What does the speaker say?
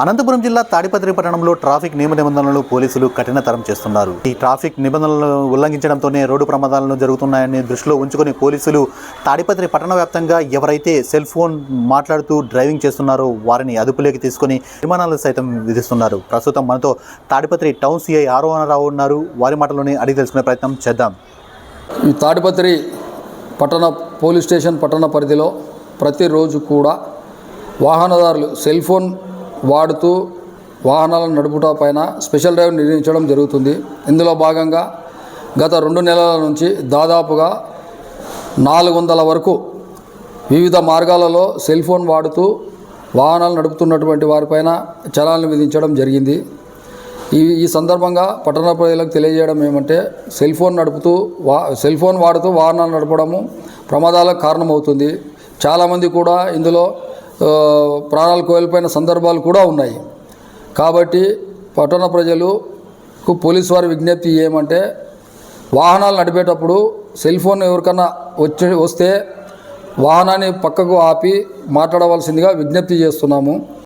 అనంతపురం జిల్లా తాడిపత్రి పట్టణంలో ట్రాఫిక్ నియమ నిబంధనలు పోలీసులు కఠినతరం చేస్తున్నారు. ఈ ట్రాఫిక్ నిబంధనలను ఉల్లంఘించడంతోనే రోడ్డు ప్రమాదాలను జరుగుతున్నాయని దృష్టిలో ఉంచుకొని పోలీసులు తాడిపత్రి పట్టణ వ్యాప్తంగా ఎవరైతే సెల్ ఫోన్ మాట్లాడుతూ డ్రైవింగ్ చేస్తున్నారో వారిని అదుపులోకి తీసుకొని నిర్మాణాలు సైతం విధిస్తున్నారు. ప్రస్తుతం మనతో తాడిపత్రి టౌన్ సిఐ ఆరోహణరావు ఉన్నారు. వారి మాటలోనే అడిగి తెలుసుకునే ప్రయత్నం చేద్దాం. ఈ తాడిపత్రి పట్టణ పోలీస్ స్టేషన్ పట్టణ పరిధిలో ప్రతిరోజు కూడా వాహనదారులు సెల్ ఫోన్ వాడుతూ వాహనాలను నడుపుట పైన స్పెషల్ డ్రైవ్ నిర్వహించడం జరుగుతుంది. ఇందులో భాగంగా గత రెండు నెలల నుంచి దాదాపుగా నాలుగు వందల వరకు వివిధ మార్గాలలో సెల్ ఫోన్ వాడుతూ వాహనాలు నడుపుతున్నటువంటి వారిపైన చలాన్లు విధించడం జరిగింది. ఈ ఈ సందర్భంగా పట్టణ ప్రజలకు తెలియజేయడం ఏమంటే సెల్ ఫోన్ నడుపుతూ వా సెల్ ఫోన్ వాడుతూ వాహనాలు నడపడము ప్రమాదాలకు కారణమవుతుంది. చాలామంది కూడా ఇందులో ప్రాణాలు కోల్పోయిన సందర్భాలు కూడా ఉన్నాయి. కాబట్టి పట్టణ ప్రజలకు పోలీసు వారి విజ్ఞప్తి ఏమంటే వాహనాలు నడిపేటప్పుడు సెల్ ఫోన్ ఎవరికన్నా వచ్చి వస్తే వాహనాన్ని పక్కకు ఆపి మాట్లాడవలసిందిగా విజ్ఞప్తి చేస్తున్నాము.